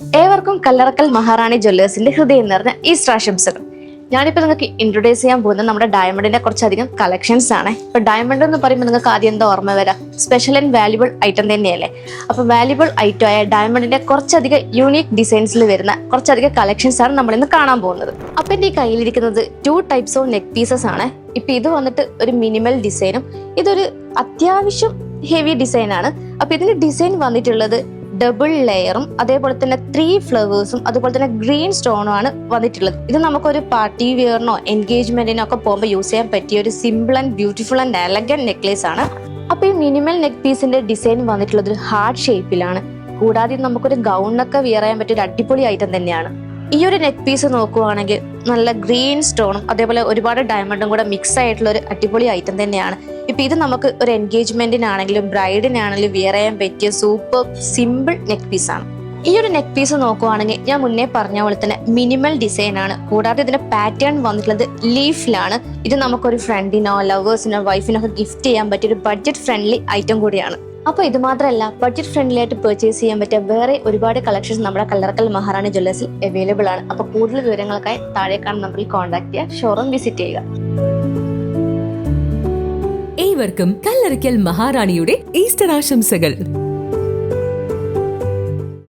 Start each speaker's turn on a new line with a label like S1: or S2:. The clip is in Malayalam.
S1: ഏവർക്കും കല്ലറക്കൽ മഹാറാണി ജ്വല്ലേഴ്സിന്റെ ഹൃദയം നിറഞ്ഞ ഈസ്റ്റർ ആശംസകൾ ഞാനിപ്പോൾ നിങ്ങൾക്ക് ഇൻട്രൊഡ്യൂസ് ചെയ്യാൻ പോകുന്നത് നമ്മുടെ ഡയമണ്ടിന്റെ കുറച്ചധികം കളക്ഷൻസ് ആണ്. ഇപ്പൊ ഡയമണ്ട് എന്ന് പറയുമ്പോൾ നിങ്ങൾക്ക് ആദ്യം എന്താ ഓർമ്മ വരാം? സ്പെഷ്യൽ ആൻഡ് വാല്യുബിൾ ഐറ്റം തന്നെയല്ലേ? അപ്പൊ വാല്യുബിൾ ഐറ്റം ആയ ഡയമണ്ടിന്റെ കുറച്ചധികം യൂണീക് ഡിസൈൻസിൽ വരുന്ന കുറച്ചധികം കളക്ഷൻസ് ആണ് നമ്മൾ ഇന്ന് കാണാൻ പോകുന്നത്. അപ്പൊ എന്റെ കയ്യിലിരിക്കുന്നത് two types of neck pieces ആണ്. ഇപ്പൊ ഇത് വന്നിട്ട് ഒരു മിനിമൽ ഡിസൈനും ഇതൊരു അത്യാവശ്യം ഹെവി ഡിസൈൻ ആണ്. അപ്പൊ ഇതിന്റെ ഡിസൈൻ വന്നിട്ടുള്ളത് ഡബിൾ ലെയറും അതേപോലെ തന്നെ ത്രീ ഫ്ലവേഴ്സും അതുപോലെ തന്നെ ഗ്രീൻ സ്റ്റോണും ആണ് വന്നിട്ടുള്ളത്. ഇത് നമുക്കൊരു പാർട്ടി വെയറിനോ എൻഗേജ്മെന്റിനോ ഒക്കെ പോകുമ്പോൾ യൂസ് ചെയ്യാൻ പറ്റിയ ഒരു simple and beautiful and elegant necklace ആണ്. അപ്പൊ ഈ മിനിമൽ നെക്ക് പീസിന്റെ ഡിസൈൻ വന്നിട്ടുള്ളത് ഒരു ഹാർട്ട് ഷേപ്പിലാണ് കൂടാതെ നമുക്കൊരു ഗൗണൊക്കെ വിയർ ചെയ്യാൻ പറ്റിയ ഒരു അടിപൊളി ഐറ്റം തന്നെയാണ്. ഈ ഒരു നെക്ക് പീസ് നോക്കുവാണെങ്കിൽ നല്ല ഗ്രീൻ സ്റ്റോണും അതേപോലെ ഒരുപാട് ഡയമണ്ടും കൂടെ മിക്സ് ആയിട്ടുള്ള ഒരു അടിപൊളി ഐറ്റം തന്നെയാണ്. ഇപ്പൊ ഇത് നമുക്ക് ഒരു എൻഗേജ്മെന്റിനാണെങ്കിലും ബ്രൈഡിനാണെങ്കിലും വിയർ ചെയ്യാൻ പറ്റിയ സൂപ്പർ സിമ്പിൾ നെക്ക് പീസ് ആണ്. ഈ ഒരു നെക്ക് പീസ് നോക്കുവാണെങ്കിൽ ഞാൻ മുന്നേ പറഞ്ഞ പോലെ തന്നെ മിനിമൽ ഡിസൈൻ ആണ്. കൂടാതെ ഇതിന്റെ പാറ്റേൺ വന്നിട്ടുള്ളത് ലീഫിലാണ്. ഇത് നമുക്കൊരു ഫ്രണ്ടിനോ ലവേഴ്സിനോ വൈഫിനോ ഒക്കെ ഗിഫ്റ്റ് ചെയ്യാൻ പറ്റിയ ഒരു ബഡ്ജറ്റ് ഫ്രണ്ട്ലി ഐറ്റം കൂടിയാണ്. അപ്പൊ ഇത് മാത്രമല്ല ബഡ്ജറ്റ് ഫ്രണ്ട്ലി ആയിട്ട് പർച്ചേസ് ചെയ്യാൻ പറ്റിയ വേറെ ഒരുപാട് കളക്ഷൻസ് നമ്മുടെ കല്ലറക്കൽ മഹാറാണി ജ്വല്ലേഴ്സിൽ അവൈലബിൾ ആണ്. അപ്പൊ കൂടുതൽ വിവരങ്ങൾക്കായി താഴെ കാണുന്ന നമ്പറിൽ കോൺടാക്ട് ചെയ്യുക ഷോറൂം വിസിറ്റ് ചെയ്യുക.
S2: ഏവർക്കും കല്ലറിക്കൽ മഹാറാണിയുടെ ഈസ്റ്റർ ആശംസകൾ.